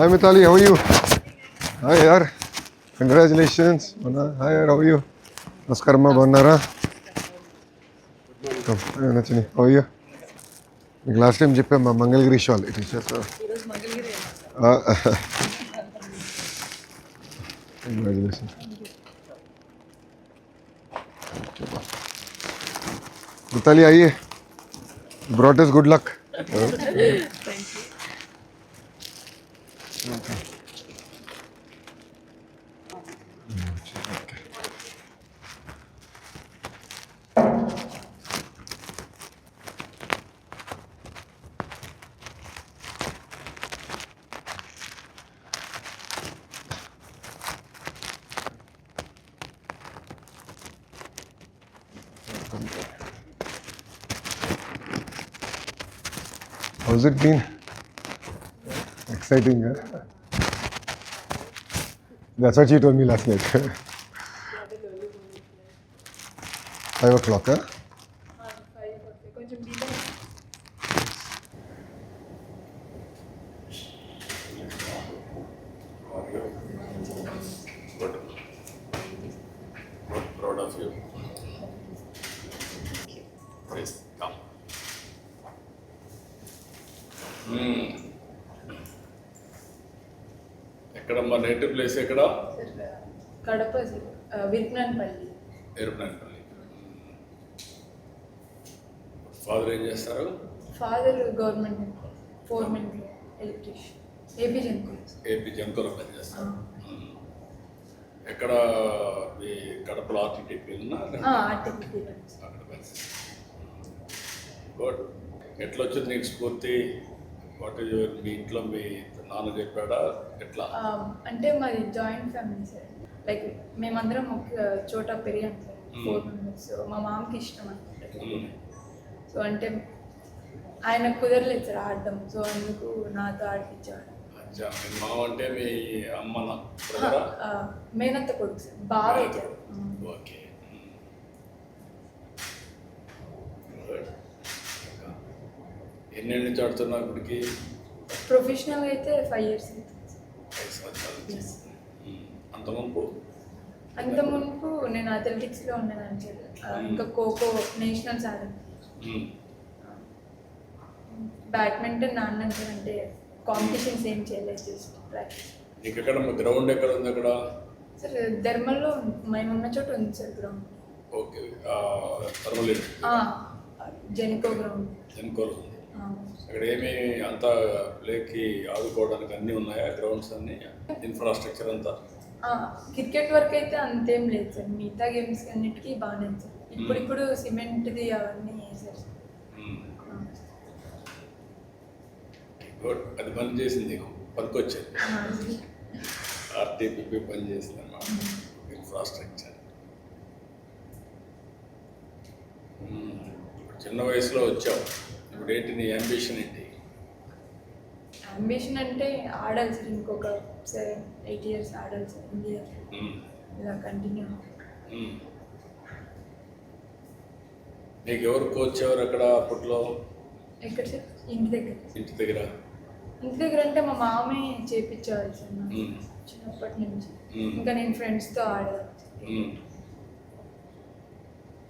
Hi Mitali, how are you? Hi yaar. Congratulations. Mana, hi yaar, how are you? నమస్కారం అమ్మా బాగున్నారా నచ్చని how you మీకు last time చెప్పాం మా Mangalagiri shawl it is congratulation Mithali आइए brought us good luck How's it been? Exciting, huh? That's what you told me last night. Five o'clock, huh? AP జంకులో పనిచేస్తారు Hmm. ఎక్కడ మీ కడపలో ఆర్టీటీపీ అక్కడ పనిచేస్తారు good. ఎట్లా వచ్చింది నీకు స్ఫూర్తి? వాట్ ఈజ్ యువర్ మీ ఇంట్లో మీ నాన్న చెప్పాడా? ఎట్లా? అంటే మాది జాయింట్ ఫ్యామిలీ సార్. లైక్ మేమందరం ఒక చోట పెరిగాం sir. Hmm. Four members so మా మామకి ఇష్టం అనమాట Hmm. సో అంటే ఆయన కుదరలేదు సార్ ఆడడం. సో అందుకు నాతో ఆడిపించాడు మామ అంటే మీ అమ్మ నా బ్రదరా ఆ, మేనత్త కొడుకు సార్ బాగా ఓకే. గుడ్ ఎన్నేళ్ళ నుంచి ఆడుతున్నావు ఇప్పటికి? ప్రొఫెషనల్ అయితే ఫైవ్ ఇయర్స్. Hmm. అంత ముందు? అంత మునుపు నేను అథ్లెటిక్స్లో ఉన్నాను ఆ, ఇంకా ఖోఖో నేషనల్స్ ఆడాను Hmm. బ్యాడ్మింటన్ సార్ అంటే కాంపిటీషన్స్ ఏం చేయలేదు జస్ట్ ప్రాక్టీస్ నీకు ఎక్కడ గ్రౌండ్ ఎక్కడ ఉంది అక్కడ? సార్ ధర్మల్లో మేము ఉన్న చోట ఉంది sir ground okay thermal Genco ground ఎన్కోలు ఉంది అక్కడ ఏమి అంతా ప్లేకి ఆడుకోవడానికి అన్నీ ఉన్నాయా గ్రౌండ్స్ అన్ని? ఇన్ఫ్రాస్ట్రక్చర్ అంతా? క్రికెట్ వరకు అయితే అంతేం లేదు సార్ మిగతా గేమ్స్ అన్నిటికీ బాగానే ఉంది సార్ ఇప్పుడు ఇప్పుడు సిమెంట్ది అవన్నీ సార్ గుడ్ అది పని చేసింది నీకు. పనికొచ్చేది. ఆ, ఆర్టీపీపీ పని చేసింది అన్నమాట. ఇన్ఫ్రాస్ట్రక్చర్ చిన్న వయసులో వచ్చావు. ఇప్పుడు ఏంటి నీ అంబిషన్ ఏంటి? అంబిషన్ అంటే ఆడాలి సార్ ఇంకొక సెవెన్ ఎయిట్ ఇయర్స్ ఆడాలి సార్ ఇండియా. ఇలా కంటిన్యూ. నీకు ఎవరు కోచ్ ఎవరు అక్కడ అప్పట్లో? ఎక్కడ సార్? ఇంటి దగ్గర. ఇంటి దగ్గర. ఇంటి దగ్గర అంటే మా మామే మ్మ్. చిన్నప్పటి నుంచి. ఇంకా నేను ఫ్రెండ్స్తో.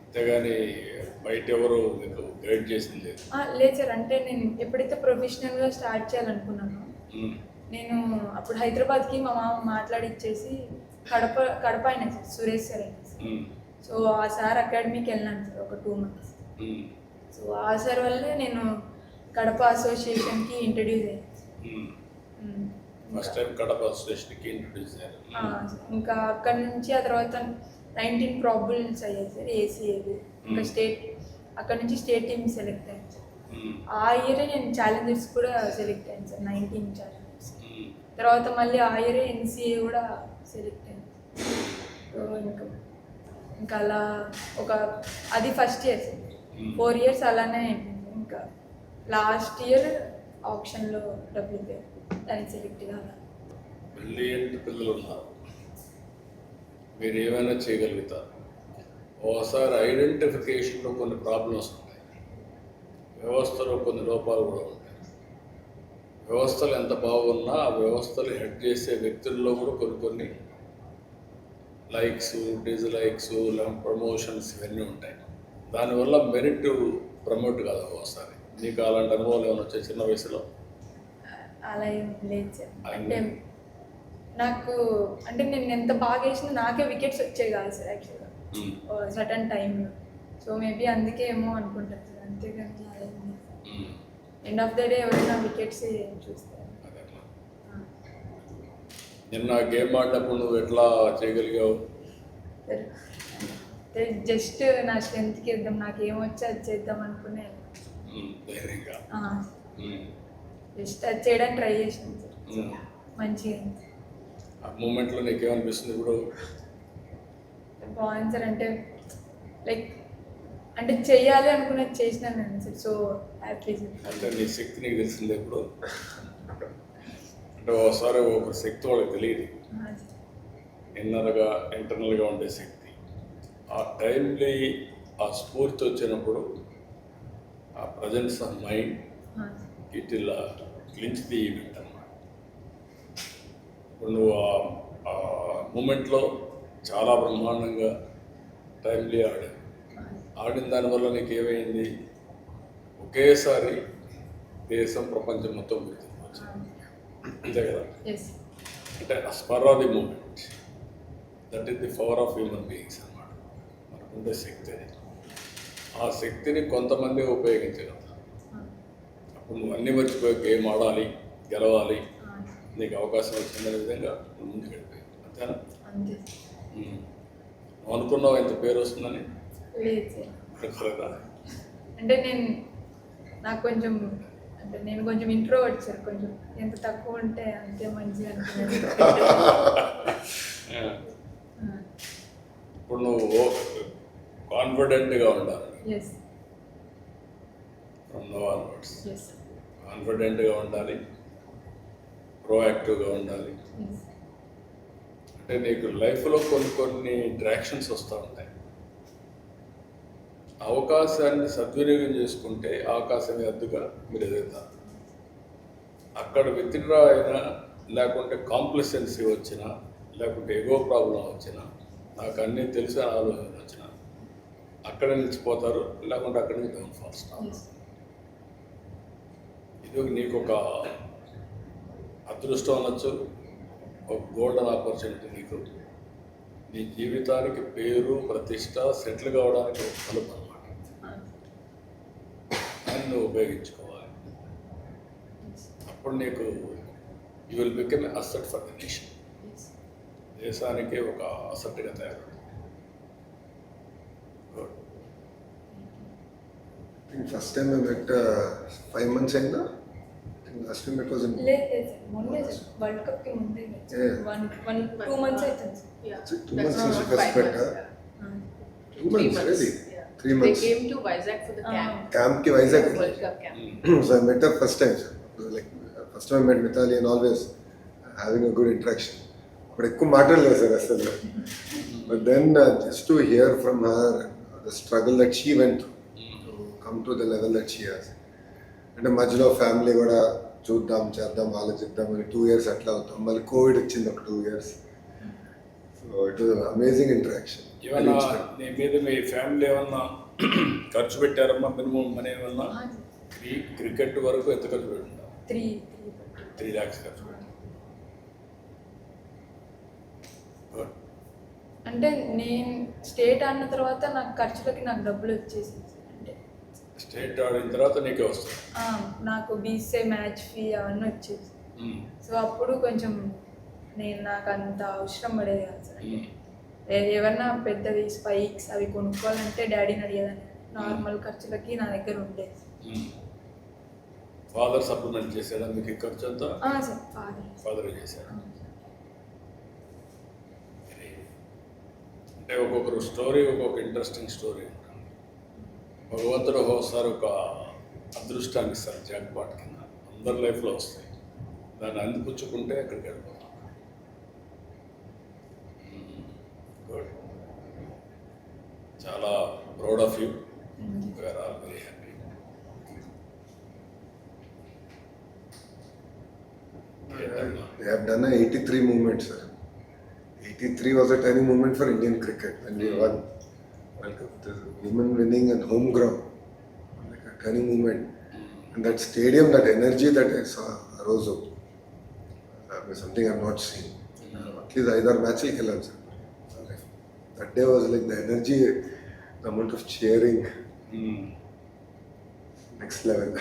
అంతేగాని బయట ఎవరు మీకు గైడ్ చేసింది లేదు లేదు సార్ అంటే నేను ఎప్పుడైతే ప్రొఫెషనల్గా స్టార్ట్ చేయాలనుకున్నానో. నేను అప్పుడు హైదరాబాద్కి మా మామ మాట్లాడిచ్చేసి కడప కడప అయినా సార్ సురేష్ సార్ అయినా. సో ఆ సార్ అకాడమీకి వెళ్ళాను సార్ ఒక టూ మంత్స్. సో ఆ సార్ వల్లే నేను కడప అసోసియేషన్కి ఇంట్రడ్యూస్ అయ్యాను. ఫస్ట్ టైం కడప స్టేషన్కి ఇంట్రడ్యూస్ అయ్యారు ఇంకా అక్కడ నుంచి ఆ తర్వాత నైన్టీన్ ప్రాబుల్స్ అయ్యాయి సార్ ఏసీఏవి ఇంకా. స్టేట్ అక్కడ నుంచి స్టేట్ టీమ్ సెలెక్ట్ అయ్యాను సార్. ఆ ఇయరే నేను ఛాలెంజర్స్ కూడా సెలెక్ట్ అయ్యాను సార్ నైన్టీన్ ఛాలెంజర్స్ మ్మ్. తర్వాత మళ్ళీ ఆ ఇయరే ఎన్సీఏ కూడా సెలెక్ట్ అయ్యాను. ఇంకా ఇంకా అలా ఒక అది ఫస్ట్ ఇయర్. ఫోర్ ఇయర్స్ అలానే అయిపోయింది ఇంకా లాస్ట్ ఇయర్ ఆప్షన్లో డబ్బులు పే దానికి సెలెక్ట్ కావాలి బ్రిలియంట్ పిల్లలు ఉన్నారు. మీరు ఏమైనా చేయగలుగుతారు. ఓసారి ఐడెంటిఫికేషన్లో కొన్ని ప్రాబ్లమ్స్ ఉంటాయి వ్యవస్థలో కొన్ని లోపాలు కూడా ఉంటాయి. వ్యవస్థలు ఎంత బాగున్నా ఆ వ్యవస్థలు హెడ్ చేసే వ్యక్తుల్లో కూడా కొన్ని కొన్ని లైక్స్ డిజ్లైక్స్ ప్రమోషన్స్ ఇవన్నీ ఉంటాయి. దానివల్ల మెరిట్ ప్రమోట్ కాదు ఒకసారి నీకు అలాంటి అనుభవాలు ఏమైనా వచ్చాయి చిన్న వయసులో? అలా ఏం లేదు సార్. అంటే నాకు అంటే నేను ఎంత బాగా వేసినా నాకే వికెట్స్ వచ్చాయి కాదు సార్ యాక్చువల్గా సటన్ టైంలో సో మేబీ అందుకే ఏమో అనుకుంటాను సార్ అంతేగాని అలా ఎండ్ ఆఫ్ ద డే ఎవరైనా వికెట్స్ చూస్తారు. నిన్న గేమ్ ఆడినప్పుడు నువ్వు ఎట్లా చేయగలిగావు? జస్ట్ నా స్ట్రెంత్కి ఇద్దాం నాకు ఏమొచ్చో అది చేద్దాం అనుకునే ధైర్యంగా జస్ట్ అది చేయడానికి ట్రై చేసాను. మంచిగా. ఆ మూమెంట్లో నీకేమనిపిస్తుంది ఇప్పుడు? బాగుంది సార్. అంటే లైక్ అంటే చెయ్యాలి అనుకున్నది చేసినాను సార్. సో హ్యాపీ అంటే నీ శక్తి నీకు తెలిసిందే ఇప్పుడు? అంటే ఒకసారి ఒక శక్తి వాళ్ళకి తెలియదు. ఇన్నర్గా ఇంటర్నల్గా ఉండే శక్తి. ఆ టైంలీ ఆ స్ఫూర్తి వచ్చినప్పుడు ఆ ప్రజెన్స్ ఆఫ్ మైండ్ ఇట్ ఇలా క్లించ్ ది ఈవెంట్ అన్నమాట. ఇప్పుడు నువ్వు ఆ- మూమెంట్లో చాలా బ్రహ్మాండంగా టైంలీ ఆడావు ఆ, ఆడిన దానివల్ల నీకు ఏమైంది ఒకేసారి దేశం ప్రపంచం మొత్తం గుర్తించవచ్చు అంతే కదా? అంటే ఆ spur of the moment that is the power of human beings అన్నమాట. మనకుండే శక్తి అది. ఆ శక్తిని కొంతమంది ఉపయోగించగలుగుతారు ఆ, అప్పుడు నువ్వు అన్ని మర్చిపోయి గేమ్ ఆడాలి గెలవాలి నీకు అవకాశం వచ్చిందనే విధంగా నువ్వు ముందుకు అంతేనా. నువ్వు అనుకున్నావు ఇంత పేరు వస్తుందని? అనుకోలేదా? అంటే నేను నాకు కొంచెం అంటే నేను కొంచెం ఇంట్రో సార్ కొంచెం. ఎంత తక్కువ ఉంటే అంతే మంచిగా అనుకున్నాను. ఇప్పుడు నువ్వు కాన్ఫిడెంట్గా ఉండాలి. ఫ్రమ్ నో ఆన్వర్డ్స్ కాన్ఫిడెంట్గా ఉండాలి. ప్రోయాక్టివ్గా ఉండాలి. అంటే నీకు లైఫ్లో కొన్ని కొన్ని ఇంట్రాక్షన్స్ వస్తూ ఉంటాయి. అవకాశాన్ని సద్వినియోగం చేసుకుంటే అవకాశాన్ని అద్దుగా మీరు ఎదుగుతారు. అక్కడ విత్డ్రా అయినా లేకుంటే కాంప్లసెన్సీ వచ్చినా లేకుంటే ఎగో ప్రాబ్లం వచ్చినా నాకు అన్నీ తెలిసిన ఆలోచన వచ్చినా అక్కడే నిలిచిపోతారు లేకుంటే అక్కడి నుంచి డౌన్ ఇది నీకు ఒక అదృష్టం అనొచ్చు ఒక గోల్డెన్ ఆపర్చునిటీ నీకు. నీ జీవితానికి పేరు ప్రతిష్ట సెటిల్ కావడానికి ఒక తలుపు అన్నమాట. దాన్ని నువ్వు ఉపయోగించుకోవాలి. అప్పుడు నీకు you will become asset for the nation దేశానికి ఒక అసెట్గా తయారవుతుంది. First time I met five months అయిందా last time it was in లేదు లేదు సార్ మొన్నే సార్ వరల్డ్ కప్కి ముందే Yeah. One one two months అవుతుంది sir Yeah. Two That's months not since you first five met, months, huh? yeah. ఆ, two months really Yeah. Three months They came to Vizag for the Ah. camp. క్యాంప్కి Vizag World Cup camp. Mm. so I met her first time sir. like first time I met Mitali and always having a good interaction but ఎక్కువ మాట్లాడలేదు sir అసలు but then just to hear from her the struggle that she went to come to the level that she has అంటే మధ్యలో family కూడా చూద్దాం చేద్దాం ఆలోచిద్దాం అని టూ ఇయర్స్ అట్లా అవుతాం. మళ్ళీ కోవిడ్ వచ్చింది ఒక two years so it was amazing interaction ఏమన్నా నీ మీద మీ ఫ్యామిలీ ఏమన్నా ఖర్చు పెట్టారమ్మా మినిమం మనీ ఏమన్నా? క్రి- క్రికెట్ వరకు ఎంత ఖర్చు పెట్టినా త్రీ త్రీ త్రీ ల్యాక్స్ ఖర్చు పెట్టినా గుడ్ అంటే నేను స్టేట్ ఆడిన తర్వాత నాకు ఖర్చులకి నాకు డబ్బులు వచ్చేసింది. స్టేట్ ఆడిన తర్వాత నీకే వస్తుంది. నాకు బీసీఐ మ్యాచ్ ఫీ అవన్నీ వచ్చేసి. సో అప్పుడు కొంచెం నేను నాకు అంత అవసరం పడేది కాదు సార్. ఏమన్నా పెద్దవి స్పైక్స్ అవి కొనుక్కోవాలంటే డాడీని అడిగేదాన్ని. నార్మల్ ఖర్చులకి నా దగ్గర ఉండేది. ఫాదర్ సప్లిమెంట్ చేశాడా మీకు ఖర్చు అంతా? Sir father. ఫాదర్ చేశాడు అంటే ఒక్కొక్కరు స్టోరీ ఒక్కొక్క ఇంట్రెస్టింగ్ స్టోరీ భగవంతుడు ఒకసారి ఒక అదృష్టాన్ని ఇస్తారు జాక్పాట్ కింద. అందరి లైఫ్లో వస్తాయి. దాన్ని అందిపుచ్చుకుంటే అక్కడికి వెళ్ళిపోతాం. గుడ్. చాలా proud of you. Where are very happy They have done a 83 movement, sir. 83 was a turning moment for Indian cricket we won. The women winning and home ground, like a turning moment. And that stadium, that energy that I saw arose up, uh, I was something I've not seen. Uh, at least either match he That day was like the energy, the amount of cheering, mm. next level.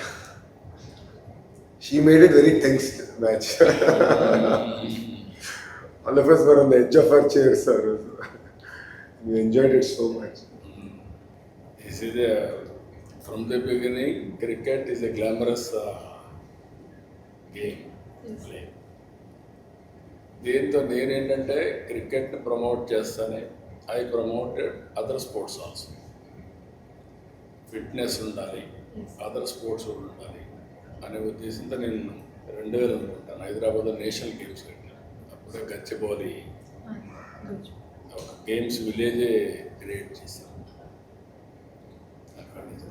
she made it very tense match. Mm. All of us were on the edge of our chairs. we enjoyed it so much. This is a, from the beginning, cricket is a glamorous uh, game. Yes. Play. దీంతో నేనేంటంటే cricket promote చేస్తానే I promoted other sports also fitness ఉండాలి. Other sports కూడా ఉండాలి అనే ఉద్దేశంతో నేను రెండు వేలు అనుకుంటాను హైదరాబాద్లో నేషనల్ గేమ్స్ పెట్టాను అప్పుడే గచ్చిబౌలి గుడ్ ఒక గేమ్స్ విలేజే క్రియేట్ చేశాం అక్కడి నుంచి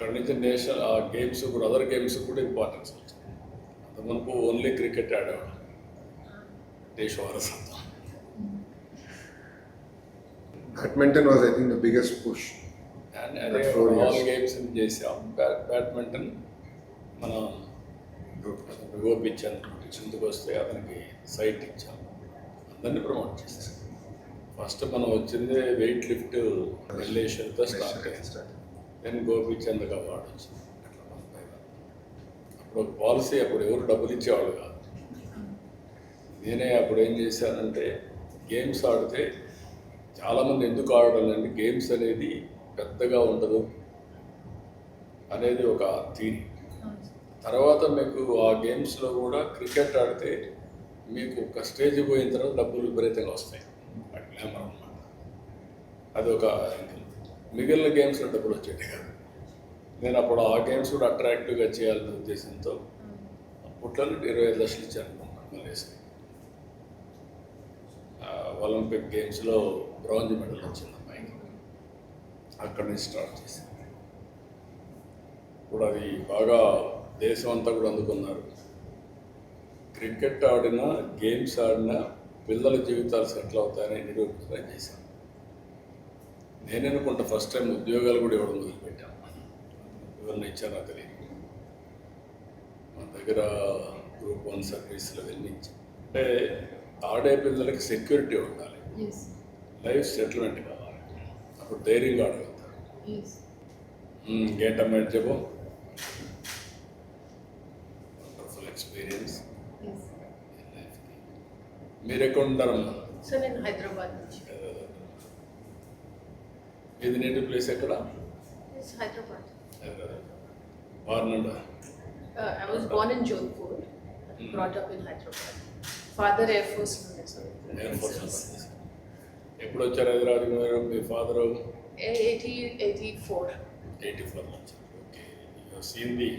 అక్కడి నుంచి నేషనల్ ఆ గేమ్స్ కూడా అదర్ గేమ్స్ కూడా ఇంపార్టెన్స్ వచ్చింది అంత మనకు ఓన్లీ క్రికెట్ ఆడేవాడు దేశ వారసత్వం. Badminton was, I think, the biggest push. And అదే ఆల్. గేమ్స్ చేసాం. బ్యా- బ్యాడ్మింటన్ మన గోపించాను చిందుకు వస్తే అతనికి సైట్ ఇచ్చాం. అందరినీ ప్రమోట్ చేసాం ఫస్ట్ మనం వచ్చింది వెయిట్ లిఫ్ట్ రిలేషన్తో స్టార్ట్ అయింది నేను గోపిచంద్ అవార్డు వచ్చింది అట్లా మన పైన. అప్పుడు ఒక పాలసీ అప్పుడు ఎవరు డబ్బులు ఇచ్చేవాళ్ళు కాదు. నేనే అప్పుడు ఏం చేశానంటే గేమ్స్ ఆడితే చాలామంది ఎందుకు ఆడడం అంటే గేమ్స్ అనేది పెద్దగా ఉండదు అనేది ఒక థీరీ తర్వాత మీకు ఆ గేమ్స్లో కూడా క్రికెట్ ఆడితే మీకు ఒక స్టేజ్ పోయిన తర్వాత డబ్బులు విపరీతంగా వస్తాయి. గ్లామర్ అనమాట అది ఒక మిగిలిన గేమ్స్లో డబ్బులు వచ్చేది కాదు. నేను అప్పుడు ఆ గేమ్స్ కూడా అట్రాక్టివ్గా చేయాలనే ఉద్దేశంతో అప్పట్లో ఇరవై ఐదు లక్షలు ఇచ్చారనుకుంటున్నాను మలేసి ఒలింపిక్ గేమ్స్లో బ్రాంజ్ మెడల్ వచ్చింది అమ్మాయికి. అక్కడి నుంచి స్టార్ట్ చేసింది. ఇప్పుడు అది బాగా దేశం అంతా కూడా అందుకున్నారు. క్రికెట్ ఆడినా గేమ్స్ ఆడినా పిల్లల జీవితాలు సెటిల్ అవుతాయని నిరూపించడం చేశాను. నేను అనుకుంటా ఫస్ట్ టైం ఉద్యోగాలు కూడా ఇవ్వడం మొదలుపెట్టాను ఎవరిని ఇచ్చానో తెలియదు. మన దగ్గర గ్రూప్ వన్ సర్వీస్లో వెళ్ళించి అంటే ఆడే పిల్లలకి సెక్యూరిటీ ఉండాలి. లైఫ్ సెటిల్మెంట్ కావాలి. అప్పుడు ధైర్యంగా ఆడగలుగుతారు ఎస్ ఏంటమ్మా చెప్పు. వండర్ఫుల్ ఎక్స్పీరియన్స్ మీరు ఎక్కడ ఉంటారమ్మా? సో నేను హైదరాబాద్ నుంచి. ఇది నేటివ్ ప్లేస్ ఎక్కడ? Hyderabad born in Jodhpur, brought up in Hyderabad. Father Air Force ఉండే సార్ ఎయిర్ ఫోర్స్ ఎప్పుడు వచ్చారు హైదరాబాద్ మీరు మీ father eighty eighty four eighty four okay seen the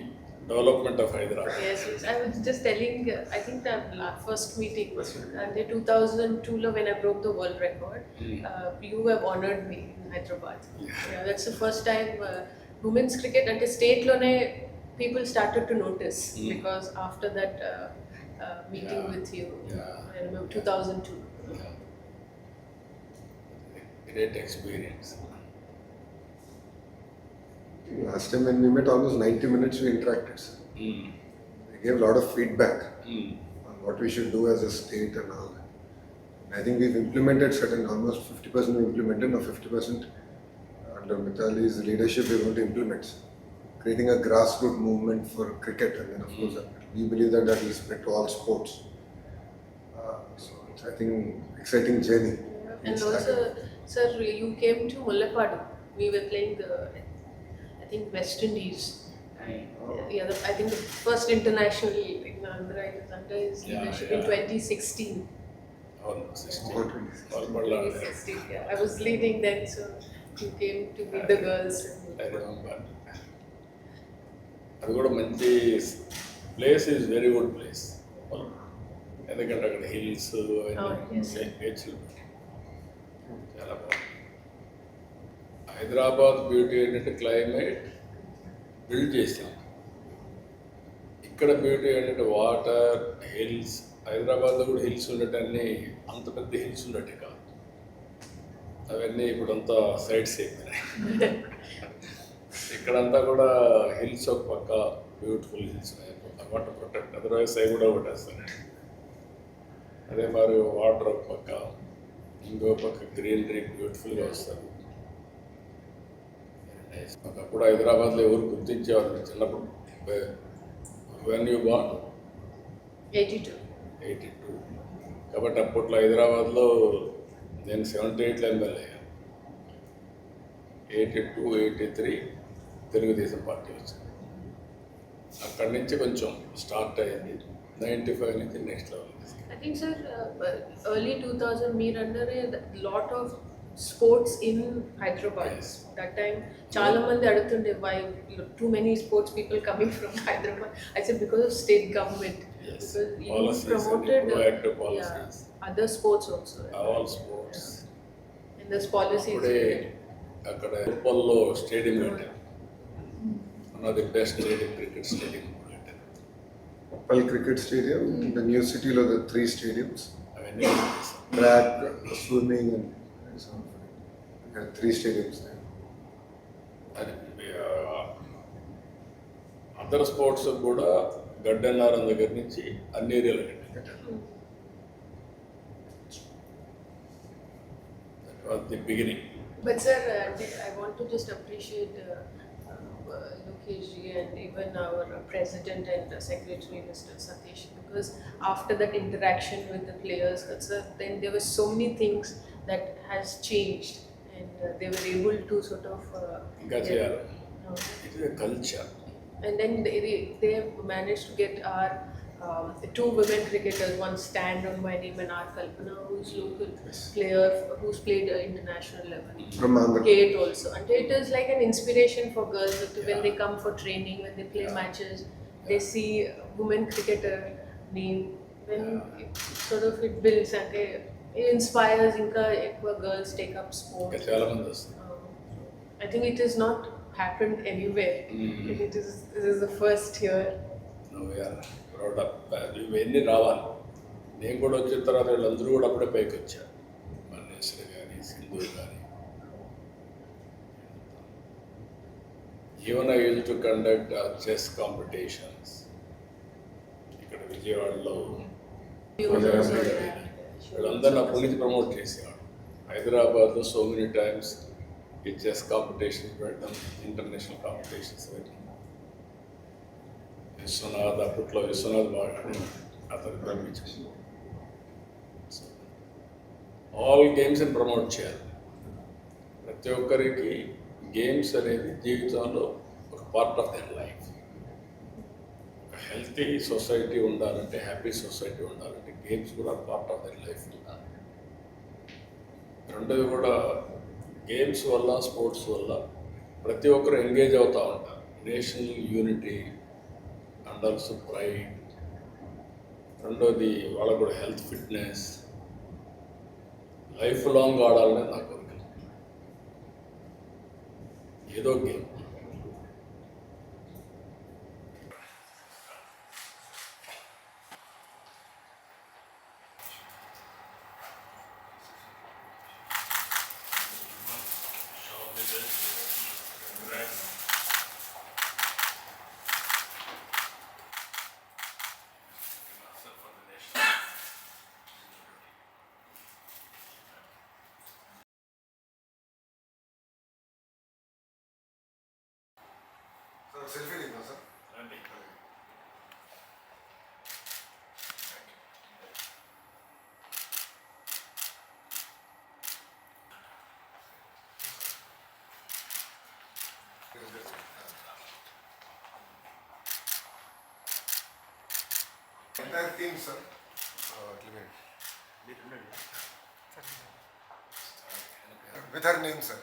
development of Hyderabad. Yes, yes. I was just telling, uh, I think the first meeting, and the 2002 when I broke the world record, hmm. uh, you have honored me in Hyderabad. Yeah. that's the first time uh, women's cricket at a state level people started to notice Mm. because after that uh, uh, meeting Yeah. with you, Yeah. I remember 2002. Yeah. Great experience. Last time when we met, almost 90 minutes we interacted. Sir. Hmm. They gave a lot of feedback hmm. on what we should do as a state and all that. And I think we've implemented certain, almost 50% we implemented, or 50% under Mitali's leadership we want to implement. Creating a grassroots movement for cricket and then of course hmm. we believe that that will spread to all sports. Uh, so it's, I think exciting journey. we And started. also, sir, you came to Mullapadu. We were playing the, I think, West Indies. And, Oh. yeah, the, I think the first international in Andhra is under his Yeah, leadership yeah. in 2016. అవును sixty About 20. వాళ్ళు పడలా 2016, yeah. I was leading then, so you came to meet the girls. అది కూడా మంచి place is very good place ఎందుకంటే అక్కడ hills Oh, yes. Nature చాలా బాగుంది Hyderabad beauty ఏంటంటే క్లైమేట్ బిల్డ్ చేసాం ఇక్కడ బ్యూటీ ఏంటంటే వాటర్ హిల్స్ హైదరాబాద్లో కూడా హిల్స్ ఉండటాన్ని అంత పెద్ద హిల్స్ ఉండటే కాదు. అవన్నీ ఇప్పుడంతా సైడ్స్ అయిపోయినాయి. ఇక్కడంతా కూడా హిల్స్ ఒక పక్క beautiful hills water protect otherwise అవి కూడా ఒకటేస్తాను అదే మరి వాటర్ ఒక పక్క ఇంకో పక్క గ్రీనరీ బ్యూటిఫుల్గా వస్తుంది. ఒకప్పుడు హైదరాబాద్లో ఎవరు గుర్తించేవారు చిన్నప్పుడు when you born 82. Eighty two. కాబట్టి అప్పట్లో హైదరాబాద్లో నేను సెవెంటీ ఎయిట్లో MLA eighty two eighty three Telugu Desam party వచ్చింది. అక్కడి నుంచి కొంచెం స్టార్ట్ అయింది నైంటీ ఫైవ్ నుంచి next level I think, sir, uh, early 2000, మీరు a lot of sports in Hyderabad. Yes. That time, చాలా మంది అడుగుతుండే why too many sports people coming from Hyderabad. I said because of state government. Yes. Because you Policies and promoted uh, proactive yeah, policies. other sports also. All sports And this policies. ఇప్పుడే అక్కడ ఉప్పల్లో stadium కట్టారు one of the best stadium cricket stadium కట్టారు Uppal cricket stadium the new సిటీలో the three stadiums అవన్నీ చేశారు. Track swimming and three stadiums అది other sports కూడా గడ్డన్నారం దగ్గర నుంచి అన్ని ఏరియాలు కట్టారు that was the beginning But sir, uh, I want to just appreciate uh, uh, Lokesh ji and even our uh, president and uh, secretary, Mr. Satish, because after that interaction with the players, that's uh, then there were so many things that has changed, and uh, they were able to sort of. Uh, gotcha. Yeah. Uh, it is a culture. And then they, they managed to get our um, two women cricketers, one stand on name and R. Kalpana, who's local yes. player, who's played at international level. From Kate also. And it is like an inspiration for girls to, yeah. when they come for training, when they play yeah. matches, yeah. they see women cricketer name. Then it sort of it builds. Okay, it inspires Inka ఎక్కువ girls take up ఇంకా sport. చాలా మంది వస్తారు I think it has not happened anywhere. Mhm. And it is this is the first here. నువ్వు proud ఇవన్నీ రావాలి నేను కూడా వచ్చిన తర్వాత వీళ్ళందరూ కూడా అప్పుడే పైకి వచ్చారు మల్లేశ్వరి కానీ సింధు కానీ even I use to conduct chess competitions ఇక్కడ విజయవాడలో వీళ్ళందరినీ అప్పటి నుంచి ప్రమోట్ చేసేవాడు హైదరాబాద్లో సో మెనీ టైమ్స్ ఈ చెస్ కాంపిటీషన్ పెట్టడం ఇంటర్నేషనల్ కాంపిటీషన్స్ పెట్టడం విశ్వనాథ్ అప్పట్లో విశ్వనాథ్ బాగా అతను పంపించేసి ఆల్ గేమ్స్ని ప్రమోట్ చేయాలి. ప్రతి ఒక్కరికి గేమ్స్ అనేది జీవితంలో ఒక part of their life healthy society ఉండాలంటే హ్యాపీ సొసైటీ ఉండాలంటే గేమ్స్ కూడా పార్ట్ ఆఫ్ దర్ లైఫ్ ఉండాలి. రెండోది కూడా గేమ్స్ వల్ల స్పోర్ట్స్ వల్ల ప్రతి ఒక్కరు ఎంగేజ్ అవుతూ ఉంటారు. National unity and also pride. రెండోది వాళ్ళకు కూడా హెల్త్ ఫిట్నెస్. లైఫ్ లాంగ్ ఆడాలనే నా కోరిక. ఏదో game. good. Entire team, sir. Uh, Clement. With her name, sir.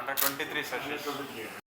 under 23 sessions.